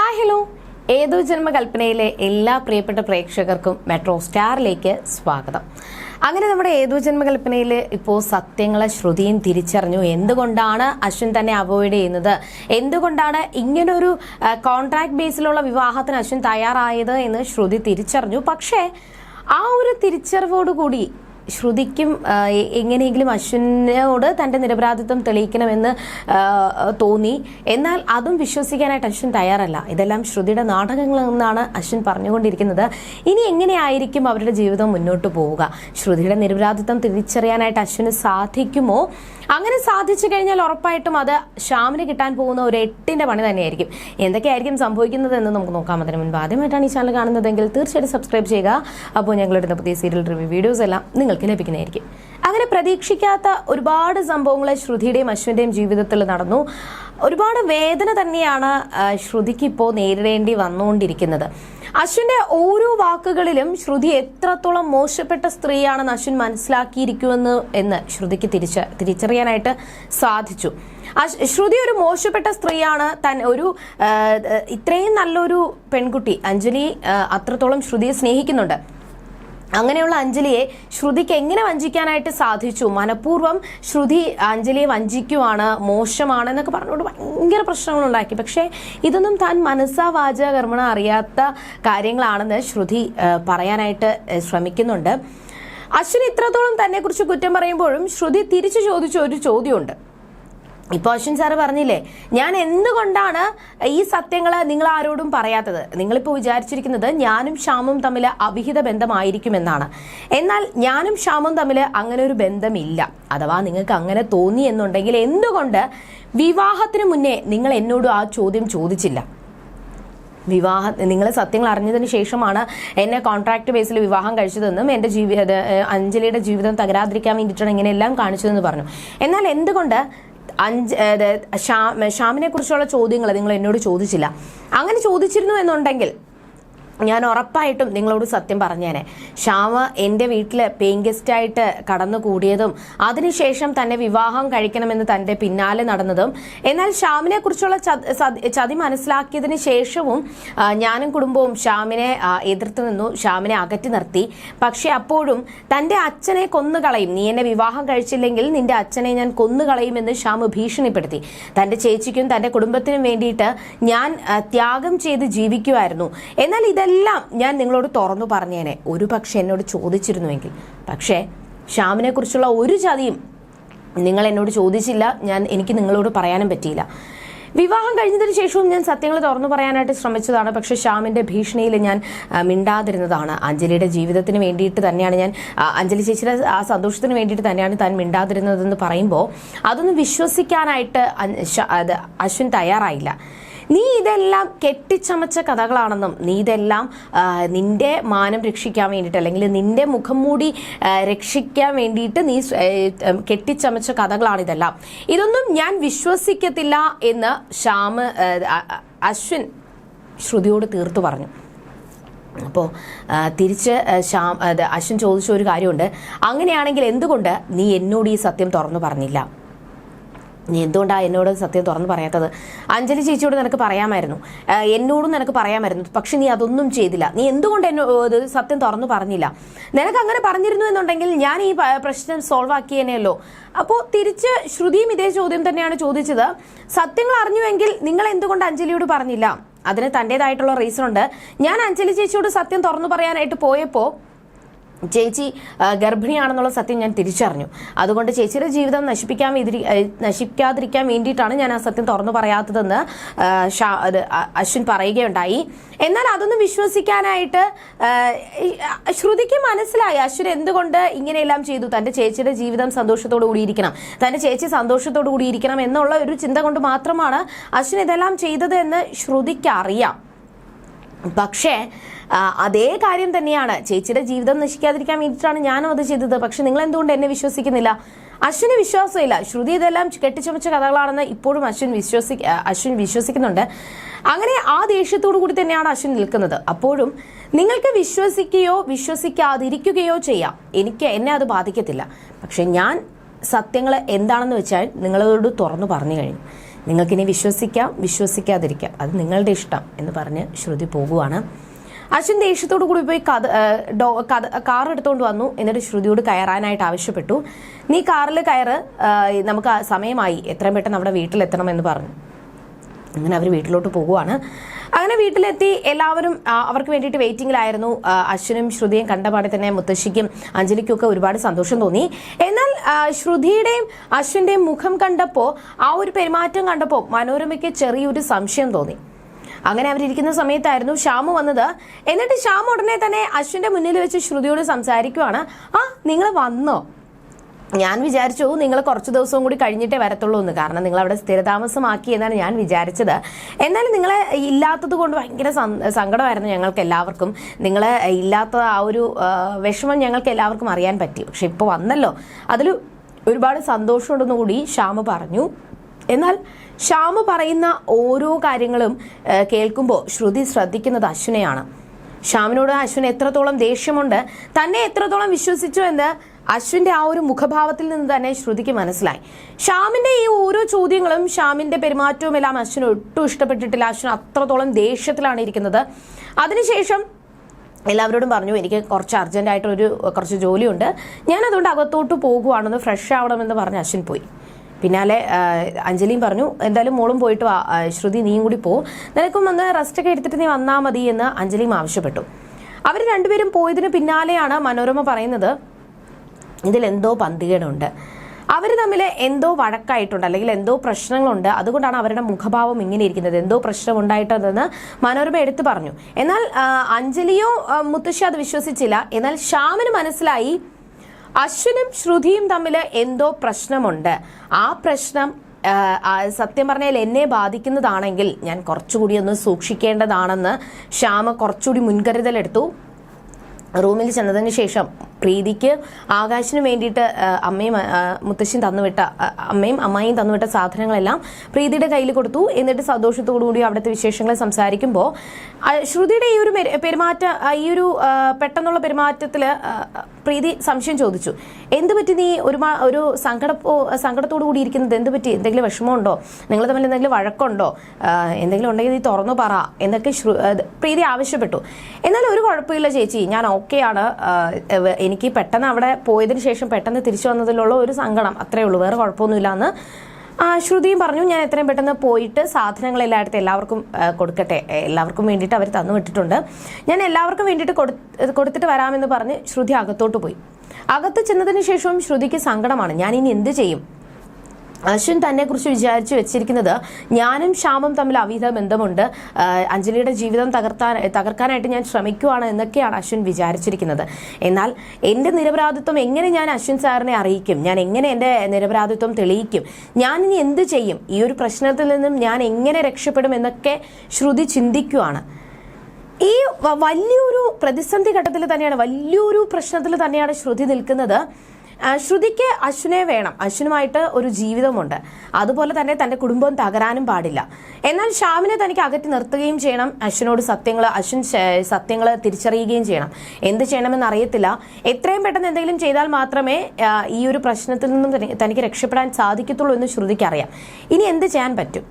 Hi hello. ഏതോ ജന്മകൽപ്പനയിലെ എല്ലാ പ്രിയപ്പെട്ട പ്രേക്ഷകർക്കും മെട്രോ സ്റ്റാറിലേക്ക് സ്വാഗതം. അങ്ങനെ നമ്മുടെ ഏതോ ജന്മകൽപ്പനയിൽ ഇപ്പോൾ സത്യങ്ങളെ ശ്രുതിയും തിരിച്ചറിഞ്ഞു. എന്തുകൊണ്ടാണ് അശ്വിൻ തന്നെ അവോയ്ഡ് ചെയ്യുന്നത്? എന്തുകൊണ്ടാണ് ഇങ്ങനൊരു കോൺട്രാക്ട് ബേസിലുള്ള വിവാഹത്തിന് അശ്വിൻ തയ്യാറായത് എന്ന് ശ്രുതി തിരിച്ചറിഞ്ഞു. പക്ഷേ ആ ഒരു തിരിച്ചറിവോടുകൂടി ശ്രുതിക്കും എങ്ങനെയെങ്കിലും അശ്വിനോട് തന്റെ നിരപരാധിത്വം തെളിയിക്കണമെന്ന് തോന്നി. എന്നാൽ അതും വിശ്വസിക്കാനായിട്ട് അശ്വിൻ തയ്യാറല്ല. ഇതെല്ലാം ശ്രുതിയുടെ നാടകങ്ങളെന്നാണ് അശ്വിൻ പറഞ്ഞുകൊണ്ടിരിക്കുന്നത്. ഇനി എങ്ങനെയായിരിക്കും അവരുടെ ജീവിതം മുന്നോട്ട് പോവുക? ശ്രുതിയുടെ നിരപരാധിത്വം തിരിച്ചറിയാനായിട്ട് അശ്വിന് സാധിക്കുമോ? അങ്ങനെ സാധിച്ചു കഴിഞ്ഞാൽ ഉറപ്പായിട്ടും അത് ശ്യാമിന് കിട്ടാൻ പോകുന്ന ഒരു എട്ടിന്റെ പണി തന്നെയായിരിക്കും. എന്തൊക്കെയായിരിക്കും സംഭവിക്കുന്നത് എന്ന് നമുക്ക് നോക്കാം. അതിന് മുൻപ് ആദ്യമായിട്ടാണ് ഈ ചാനൽ കാണുന്നതെങ്കിൽ തീർച്ചയായിട്ടും സബ്സ്ക്രൈബ് ചെയ്യുക. അപ്പോൾ ഞങ്ങളുടെ പുതിയ സീരിയൽ റിവ്യൂ വീഡിയോസ് എല്ലാം നിങ്ങൾക്ക് ലഭിക്കുന്നതായിരിക്കും. അങ്ങനെ പ്രതീക്ഷിക്കാത്ത ഒരുപാട് സംഭവങ്ങൾ ശ്രുതിയുടെയും അശ്വിന്റെയും ജീവിതത്തിൽ നടന്നു. ഒരുപാട് വേദന തന്നെയാണ് ശ്രുതിക്ക് ഇപ്പോൾ നേരിടേണ്ടി വന്നുകൊണ്ടിരിക്കുന്നത്. അശ്വിന്റെ ഓരോ വാക്കുകളിലും ശ്രുതി എത്രത്തോളം മോശപ്പെട്ട സ്ത്രീയാണെന്ന് അശ്വിൻ മനസ്സിലാക്കിയിരിക്കുമെന്ന് എന്ന് ശ്രുതിക്ക് തിരിച്ച തിരിച്ചറിയാനായിട്ട് സാധിച്ചു. ശ്രുതി ഒരു മോശപ്പെട്ട സ്ത്രീയാണ്. തൻ ഒരു ഇത്രയും നല്ലൊരു പെൺകുട്ടി അഞ്ജലി അത്രത്തോളം ശ്രുതിയെ സ്നേഹിക്കുന്നുണ്ട്. അങ്ങനെയുള്ള അഞ്ജലിയെ ശ്രുതിക്ക് എങ്ങനെ വഞ്ചിക്കാനായിട്ട് സാധിച്ചു? മനഃപൂർവം ശ്രുതി അഞ്ജലിയെ വഞ്ചിക്കുവാണ് മോശമാണ് എന്നൊക്കെ പറഞ്ഞുകൊണ്ട് ഭയങ്കര പ്രശ്നങ്ങൾ ഉണ്ടാക്കി പക്ഷേ ഇതൊന്നും താൻ മനസ്സാ വാച കർമ്മണ അറിയാത്ത കാര്യങ്ങളാണെന്ന് ശ്രുതി പറയാനായിട്ട് ശ്രമിക്കുന്നുണ്ട്. അശ്വിൻ ഇത്രത്തോളം തന്നെക്കുറിച്ച് കുറ്റം പറയുമ്പോഴും ശ്രുതി തിരിച്ചു ചോദിച്ച ഒരു ചോദ്യമുണ്ട്. ഇപ്പോൾ അശ്വിൻ സാറ് പറഞ്ഞില്ലേ ഞാൻ എന്തുകൊണ്ടാണ് ഈ സത്യങ്ങൾ നിങ്ങൾ ആരോടും പറയാത്തത്? നിങ്ങളിപ്പോൾ വിചാരിച്ചിരിക്കുന്നത് ഞാനും ഷാമും തമ്മിൽ അവിഹിത ബന്ധമായിരിക്കുമെന്നാണ്. എന്നാൽ ഞാനും ഷാമും തമ്മിൽ അങ്ങനെ ഒരു ബന്ധമില്ല. അഥവാ നിങ്ങൾക്ക് അങ്ങനെ തോന്നി എന്നുണ്ടെങ്കിൽ എന്തുകൊണ്ട് വിവാഹത്തിന് മുന്നേ നിങ്ങൾ എന്നോട് ആ ചോദ്യം ചോദിച്ചില്ല? വിവാഹ നിങ്ങൾ സത്യങ്ങൾ അറിഞ്ഞതിന് ശേഷമാണ് എന്നെ കോൺട്രാക്ട് ബേസിൽ വിവാഹം കഴിച്ചതെന്നും എന്റെ ജീവിത അഞ്ജലിയുടെ ജീവിതം തകരാതിരിക്കാൻ വേണ്ടിയിട്ടാണ് ഇങ്ങനെയെല്ലാം കാണിച്ചതെന്ന് പറഞ്ഞു. എന്നാൽ എന്തുകൊണ്ട് അഞ്ച് ശ്യാം കുറിച്ചുള്ള ചോദ്യങ്ങൾ നിങ്ങൾ എന്നോട് ചോദിച്ചില്ല. അങ്ങനെ ചോദിച്ചിരുന്നു എന്നുണ്ടെങ്കിൽ ഞാൻ ഉറപ്പായിട്ടും നിങ്ങളോട് സത്യം പറഞ്ഞേനെ. ശ്യാമ എന്റെ വീട്ടിൽ പേയിങ് ഗസ്റ്റായിട്ട് കടന്നു കൂടിയതും അതിനുശേഷം തന്നെ വിവാഹം കഴിക്കണമെന്ന് തന്റെ പിന്നാലെ നടന്നതും എന്നാൽ ശ്യാമിനെ കുറിച്ചുള്ള ചതി- മനസ്സിലാക്കിയതിന് ശേഷവും ഞാനും കുടുംബവും ശ്യാമിനെ എതിർത്ത് നിന്നു ശ്യാമിനെ അകറ്റി നിർത്തി. പക്ഷെ അപ്പോഴും തന്റെ അച്ഛനെ കൊന്നുകളയും. നീ എന്നെ വിവാഹം കഴിച്ചില്ലെങ്കിൽ നിന്റെ അച്ഛനെ ഞാൻ കൊന്നുകളയുമെന്ന് ശ്യാമ് ഭീഷണിപ്പെടുത്തി. തന്റെ ചേച്ചിക്കും തന്റെ കുടുംബത്തിനും വേണ്ടിയിട്ട് ഞാൻ ത്യാഗം ചെയ്ത് ജീവിക്കുമായിരുന്നു എന്നാൽ ഇതെല്ലാം ഞാൻ നിങ്ങളോട് തുറന്നു പറഞ്ഞേനെ. ഒരു പക്ഷെ എന്നോട് ചോദിച്ചിരുന്നുവെങ്കിൽ. പക്ഷേ ശ്യാമിനെ കുറിച്ചുള്ള ഒരു ചതിയും നിങ്ങൾ എന്നോട് ചോദിച്ചില്ല. ഞാൻ എനിക്ക് നിങ്ങളോട് പറയാനും പറ്റിയില്ല. വിവാഹം കഴിഞ്ഞതിന് ശേഷവും ഞാൻ സത്യങ്ങൾ തുറന്നു പറയാനായിട്ട് ശ്രമിച്ചതാണ്. പക്ഷെ ശ്യാമിന്റെ ഭീഷണിയിൽ ഞാൻ മിണ്ടാതിരുന്നതാണ്. അഞ്ജലിയുടെ ജീവിതത്തിന് വേണ്ടിയിട്ട് തന്നെയാണ് ഞാൻ അഞ്ജലി ചേച്ചിയുടെ ആ സന്തോഷത്തിന് വേണ്ടിയിട്ട് തന്നെയാണ് താൻ മിണ്ടാതിരുന്നതെന്ന് പറയുമ്പോൾ അതൊന്നും വിശ്വസിക്കാനായിട്ട് അശ്വിൻ തയ്യാറായില്ല. നീ ഇതെല്ലാം കെട്ടിച്ചമച്ച കഥകളാണെന്നും നീ ഇതെല്ലാം നിന്റെ മാനം രക്ഷിക്കാൻ വേണ്ടിയിട്ട് അല്ലെങ്കിൽ നിന്റെ മുഖം മൂടി രക്ഷിക്കാൻ വേണ്ടിയിട്ട് നീ കെട്ടിച്ചമച്ച കഥകളാണ് ഇതെല്ലാം. ഇതൊന്നും ഞാൻ വിശ്വസിക്കത്തില്ല എന്ന് ശ്യാമ് അശ്വിൻ ശ്രുതിയോട് തീർത്തു പറഞ്ഞു. അപ്പോൾ തിരിച്ച് ശ്യാം അശ്വിൻ ചോദിച്ച ഒരു കാര്യമുണ്ട്. അങ്ങനെയാണെങ്കിൽ എന്തുകൊണ്ട് നീ എന്നോട് ഈ സത്യം തുറന്നു പറഞ്ഞില്ല? നീ എന്തുകൊണ്ടാണ് എന്നോട് സത്യം തുറന്ന് പറയാത്തത്? അഞ്ജലി ചേച്ചിയോട് നിനക്ക് പറയാമായിരുന്നു. എന്നോടും നിനക്ക് പറയാമായിരുന്നു. പക്ഷെ നീ അതൊന്നും ചെയ്തില്ല. നീ എന്തുകൊണ്ട് എന്നോട് സത്യം തുറന്നു പറഞ്ഞില്ല? നിനക്ക് അങ്ങനെ പറഞ്ഞിരുന്നു എന്നുണ്ടെങ്കിൽ ഞാൻ ഈ പ്രശ്നം സോൾവ് ആക്കിയേനെയല്ലോ. അപ്പോൾ തിരിച്ച് ശ്രുതിയും ഇതേ ചോദ്യം തന്നെയാണ് ചോദിച്ചത്. സത്യങ്ങൾ അറിഞ്ഞുവെങ്കിൽ നിങ്ങൾ എന്തുകൊണ്ട് അഞ്ജലിയോട് പറഞ്ഞില്ല? അതിന് തന്റെതായിട്ടുള്ള റീസൺ ഉണ്ട്. ഞാൻ അഞ്ജലി ചേച്ചിയോട് സത്യം തുറന്നു പറയാനായിട്ട് പോയപ്പോൾ ചേച്ചി ഗർഭിണിയാണെന്നുള്ള സത്യം ഞാൻ തിരിച്ചറിഞ്ഞു. അതുകൊണ്ട് ചേച്ചിയുടെ ജീവിതം നശിപ്പിക്കാൻ നശിപ്പിക്കാതിരിക്കാൻ വേണ്ടിയിട്ടാണ് ഞാൻ ആ സത്യം തുറന്നു പറയാത്തതെന്ന് അശ്വിൻ പറയുകയുണ്ടായി. എന്നാൽ അതൊന്നും വിശ്വസിക്കാനായിട്ട് ശ്രുതിക്ക് മനസ്സിലായി. അശ്വിൻ എന്തുകൊണ്ട് ഇങ്ങനെയെല്ലാം ചെയ്തു? തന്റെ ചേച്ചിയുടെ ജീവിതം സന്തോഷത്തോടു കൂടിയിരിക്കണം. തന്റെ ചേച്ചി സന്തോഷത്തോടു കൂടിയിരിക്കണം എന്നുള്ള ഒരു ചിന്ത കൊണ്ട് മാത്രമാണ് അശ്വിൻ ഇതെല്ലാം ചെയ്തത് എന്ന് ശ്രുതിക്ക് അറിയാം. പക്ഷേ അതേ കാര്യം തന്നെയാണ്. ചേച്ചിയുടെ ജീവിതം നശിക്കാതിരിക്കാൻ വേണ്ടിയിട്ടാണ് ഞാനും അത് ചെയ്തത്. പക്ഷെ നിങ്ങൾ എന്തുകൊണ്ട് എന്നെ വിശ്വസിക്കുന്നില്ല? അശ്വിന് വിശ്വാസമില്ല. ശ്രുതി ഇതെല്ലാം കെട്ടിച്ചമച്ച കഥകളാണെന്ന് ഇപ്പോഴും അശ്വിൻ വിശ്വസി അശ്വിൻ വിശ്വസിക്കുന്നുണ്ട്. അങ്ങനെ ആ ദേഷ്യത്തോടു കൂടി തന്നെയാണ് അശ്വിൻ നിൽക്കുന്നത്. അപ്പോഴും നിങ്ങൾക്ക് വിശ്വസിക്കുകയോ വിശ്വസിക്കാതിരിക്കുകയോ ചെയ്യാം. എനിക്ക് എന്നെ അത് ബാധിക്കത്തില്ല. പക്ഷെ ഞാൻ സത്യങ്ങൾ എന്താണെന്ന് വെച്ചാൽ നിങ്ങളോട് തുറന്നു പറഞ്ഞു കഴിഞ്ഞു. നിങ്ങൾക്കിനി വിശ്വസിക്കാം വിശ്വസിക്കാതിരിക്കാം. അത് നിങ്ങളുടെ ഇഷ്ടം എന്ന് പറഞ്ഞ് ശ്രുതി പോകുവാണ്. അശ്വിൻ ദേഷ്യത്തോടു കൂടി പോയി കഥ കഥ കാർ എടുത്തുകൊണ്ട് വന്നു എന്നിട്ട് ശ്രുതിയോട് കയറാനായിട്ട് ആവശ്യപ്പെട്ടു. നീ കാറിൽ കയറ് നമുക്ക് സമയമായി. എത്രയും പെട്ടെന്ന് അവിടെ വീട്ടിലെത്തണം എന്ന് പറഞ്ഞു. അങ്ങനെ അവർ വീട്ടിലോട്ട് പോകുവാണ്. അങ്ങനെ വീട്ടിലെത്തി എല്ലാവരും അവർക്ക് വേണ്ടിയിട്ട് വെയിറ്റിംഗിലായിരുന്നു. അശ്വിനും ശ്രുതിയും കണ്ടപാടെ തന്നെ മുത്തശ്ശിക്കും അഞ്ജലിക്കും ഒക്കെ ഒരുപാട് സന്തോഷം തോന്നി. എന്നാൽ ശ്രുതിയുടെയും അശ്വിന്റെയും മുഖം കണ്ടപ്പോൾ ആ ഒരു പെരുമാറ്റം കണ്ടപ്പോൾ മനോരമയ്ക്ക് ചെറിയൊരു സംശയം തോന്നി. അങ്ങനെ അവരിയ്ക്കുന്ന സമയത്തായിരുന്നു ശ്യാമു വന്നത്. എന്നിട്ട് ഷാമു ഉടനെ തന്നെ അശ്വിന്റെ മുന്നിൽ വെച്ച് ശ്രുതിയോട് സംസാരിക്കുവാണ്. ആ നിങ്ങൾ വന്നോ? ഞാൻ വിചാരിച്ചു നിങ്ങൾ കുറച്ച് ദിവസവും കൂടി കഴിഞ്ഞിട്ടേ വരത്തുള്ളൂ എന്ന്. കാരണം നിങ്ങൾ അവിടെ സ്ഥിരതാമസമാക്കി എന്നാണ് ഞാൻ വിചാരിച്ചത്. എന്നാലും നിങ്ങളെ ഇല്ലാത്തത് കൊണ്ട് ഭയങ്കര സങ്കടമായിരുന്നു ഞങ്ങൾക്ക് എല്ലാവർക്കും. നിങ്ങളെ ഇല്ലാത്ത ആ ഒരു വിഷമം ഞങ്ങൾക്ക് എല്ലാവർക്കും അറിയാൻ പറ്റി. പക്ഷെ ഇപ്പോൾ വന്നല്ലോ. അതിൽ ഒരുപാട് സന്തോഷമുണ്ടെന്ന് കൂടി പറഞ്ഞു. എന്നാൽ ശ്യാമ പറയുന്ന ഓരോ കാര്യങ്ങളും കേൾക്കുമ്പോൾ ശ്രുതി ശ്രദ്ധിക്കുന്നത് അശ്വിനെയാണ്. ശ്യാമിനോട് അശ്വിന് എത്രത്തോളം ദേഷ്യമുണ്ട് തന്നെ എത്രത്തോളം വിശ്വസിച്ചു എന്ന് അശ്വിന്റെ ആ ഒരു മുഖഭാവത്തിൽ നിന്ന് തന്നെ ശ്രുതിക്ക് മനസ്സിലായി. ശ്യാമിന്റെ ഈ ഓരോ ചോദ്യങ്ങളും ശ്യാമിന്റെ പെരുമാറ്റവും എല്ലാം അശ്വിന് ഒട്ടും ഇഷ്ടപ്പെട്ടിട്ടില്ല. അശ്വിൻ അത്രത്തോളം ദേഷ്യത്തിലാണ് ഇരിക്കുന്നത്. അതിനുശേഷം എല്ലാവരോടും പറഞ്ഞു എനിക്ക് കുറച്ച് അർജന്റായിട്ടൊരു കുറച്ച് ജോലിയുണ്ട്. ഞാൻ അതുകൊണ്ട് അകത്തോട്ട് പോകുവാണെന്ന് ഫ്രഷ് ആവണമെന്ന് പറഞ്ഞ് അശ്വിൻ പോയി. പിന്നാലെ അഞ്ജലിയും പറഞ്ഞു എന്തായാലും മോളും പോയിട്ട് ശ്രുതി നീയും കൂടി പോ. നിനക്കും വന്ന് റെസ്റ്റ് ഒക്കെ എടുത്തിട്ട് നീ വന്നാൽ മതി എന്ന് അഞ്ജലിയും ആവശ്യപ്പെട്ടു. അവർ രണ്ടുപേരും പോയതിന് പിന്നാലെയാണ് മനോരമ പറയുന്നത് ഇതിൽ എന്തോ പന്തികേടുണ്ട്. അവർ തമ്മിൽ എന്തോ വഴക്കായിട്ടുണ്ട് അല്ലെങ്കിൽ എന്തോ പ്രശ്നങ്ങളുണ്ട്. അതുകൊണ്ടാണ് അവരുടെ മുഖഭാവം ഇങ്ങനെ ഇരിക്കുന്നത്. എന്തോ പ്രശ്നം ഉണ്ടായിട്ടതെന്ന് മനോരമ എടുത്തു പറഞ്ഞു. എന്നാൽ അഞ്ജലിയോ മുത്തശ്ശി അത് വിശ്വസിച്ചില്ല. എന്നാൽ ശ്യാമിന് മനസ്സിലായി അശ്വിനും ശ്രുതിയും തമ്മിൽ എന്തോ പ്രശ്നമുണ്ട്. ആ പ്രശ്നം സത്യം പറഞ്ഞാൽ എന്നെ ബാധിക്കുന്നതാണെങ്കിൽ ഞാൻ കുറച്ചുകൂടി ഒന്ന് സൂക്ഷിക്കേണ്ടതാണെന്ന് ശ്യാമ കുറച്ചുകൂടി മുൻകരുതലെടുത്തു. റൂമിൽ ചെന്നതിന് ശേഷം പ്രീതിക്ക് ആകാശിന് വേണ്ടിയിട്ട് അമ്മയും മുത്തശ്ശി മുത്തശ്ശിയും തന്നുവിട്ട അമ്മയും അമ്മായിയും തന്നുവിട്ട സാധനങ്ങളെല്ലാം പ്രീതിയുടെ കയ്യിൽ കൊടുത്തു. എന്നിട്ട് സന്തോഷത്തോടു കൂടി അവിടുത്തെ വിശേഷങ്ങളെ സംസാരിക്കുമ്പോൾ ശ്രുതിയുടെ ഈ ഒരു പെരു- പെരുമാറ്റ ഈ ഒരു പെട്ടെന്നുള്ള പെരുമാറ്റത്തിൽ പ്രീതി സംശയം ചോദിച്ചു. എന്ത് പറ്റി നീ ഒരു ഒരു സങ്കട സങ്കടത്തോടു കൂടി ഇരിക്കുന്നത്? എന്ത് പറ്റി? എന്തെങ്കിലും വിഷമമുണ്ടോ? നിങ്ങൾ തമ്മിൽ എന്തെങ്കിലും വഴക്കുണ്ടോ? എന്തെങ്കിലും ഉണ്ടെങ്കിൽ നീ തുറന്നു പറ. എന്നൊക്കെ പ്രീതി ആവശ്യപ്പെട്ടു. എന്നാൽ ഒരു കുഴപ്പമില്ല ചേച്ചി. ഞാൻ ഓക്കെയാണ് എനിക്ക് പെട്ടെന്ന് അവിടെ പോയതിന് ശേഷം പെട്ടെന്ന് തിരിച്ചു വന്നതിലുള്ള ഒരു സങ്കടം. അത്രേ ഉള്ളൂ. വേറെ കുഴപ്പമൊന്നുമില്ല എന്ന് ശ്രുതിയും പറഞ്ഞു ഞാൻ എത്രയും പെട്ടെന്ന് പോയിട്ട് സാധനങ്ങൾ എല്ലായിടത്തും എല്ലാവർക്കും കൊടുക്കട്ടെ. എല്ലാവർക്കും വേണ്ടിയിട്ട് അവർ തന്നു വിട്ടിട്ടുണ്ട്. ഞാൻ എല്ലാവർക്കും വേണ്ടിയിട്ട് കൊടു കൊടുത്തിട്ട് വരാമെന്ന് പറഞ്ഞ് ശ്രുതി അകത്തോട്ട് പോയി. അകത്ത് ചെന്നതിന് ശേഷവും ശ്രുതിക്ക് സങ്കടമാണ്. ഞാൻ ഇനി എന്ത് ചെയ്യും? അശ്വിൻ തന്നെ കുറിച്ച് വിചാരിച്ചു വെച്ചിരിക്കുന്നത് ഞാനും ശ്യാമും തമ്മിൽ അവിധ ബന്ധമുണ്ട്. അഞ്ജലിയുടെ ജീവിതം തകർത്താൻ തകർക്കാനായിട്ട് ഞാൻ ശ്രമിക്കുവാണ് എന്നൊക്കെയാണ് അശ്വിൻ വിചാരിച്ചിരിക്കുന്നത്. എന്നാൽ എന്റെ നിരപരാധിത്വം എങ്ങനെ ഞാൻ അശ്വിൻ സാറിനെ അറിയിക്കും? ഞാൻ എങ്ങനെ എന്റെ നിരപരാധിത്വം തെളിയിക്കും? ഞാൻ ഇനി എന്ത് ചെയ്യും? ഈ ഒരു പ്രശ്നത്തിൽ നിന്നും ഞാൻ എങ്ങനെ രക്ഷപ്പെടും എന്നൊക്കെ ശ്രുതി ചിന്തിക്കുവാണ്. ഈ വലിയൊരു പ്രതിസന്ധി ഘട്ടത്തിൽ തന്നെയാണ് വലിയൊരു പ്രശ്നത്തിൽ തന്നെയാണ് ശ്രുതി നിൽക്കുന്നത്. ശ്രുതിക്ക് അശ്വിനെ വേണം. അശ്വിനുമായിട്ട് ഒരു ജീവിതമുണ്ട്. അതുപോലെ തന്നെ തന്റെ കുടുംബം തകരാനും പാടില്ല. എന്നാൽ ശ്യാമിനെ തനിക്ക് അകറ്റി നിർത്തുകയും ചെയ്യണം. അശ്വിനോട് സത്യങ്ങൾ അശ്വിൻ സത്യങ്ങൾ തിരിച്ചറിയുകയും ചെയ്യണം. എന്ത് ചെയ്യണമെന്ന് അറിയത്തില്ല. എത്രയും പെട്ടെന്ന് എന്തെങ്കിലും ചെയ്താൽ മാത്രമേ ഈ ഒരു പ്രശ്നത്തിൽ നിന്നും തനിക്ക് രക്ഷപ്പെടാൻ സാധിക്കത്തുള്ളൂ എന്ന് ശ്രുതിക്ക് അറിയാം ഇനി എന്ത് ചെയ്യാൻ പറ്റും?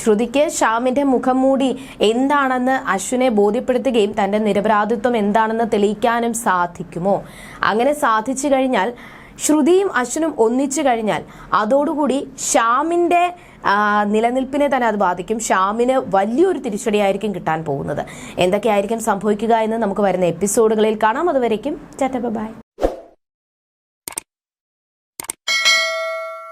ശ്രുതിക്ക് ശ്യാമിന്റെ മുഖം മൂടി എന്താണെന്ന് അശ്വിനെ ബോധ്യപ്പെടുത്തുകയും തന്റെ നിരപരാധിത്വം എന്താണെന്ന് തെളിയിക്കാനും സാധിക്കുമോ? അങ്ങനെ സാധിച്ചു കഴിഞ്ഞാൽ ശ്രുതിയും അശ്വനും ഒന്നിച്ചു കഴിഞ്ഞാൽ അതോടുകൂടി ശ്യാമിന്റെ നിലനിൽപ്പിനെ തന്നെ അത് ബാധിക്കും. ശ്യാമിന് വലിയൊരു തിരിച്ചടിയായിരിക്കും കിട്ടാൻ പോകുന്നത്. എന്തൊക്കെയായിരിക്കും സംഭവിക്കുക എന്ന് നമുക്ക് വരുന്ന എപ്പിസോഡുകളിൽ കാണാം. അതുവരേക്കും ചറ്റ ബൈ.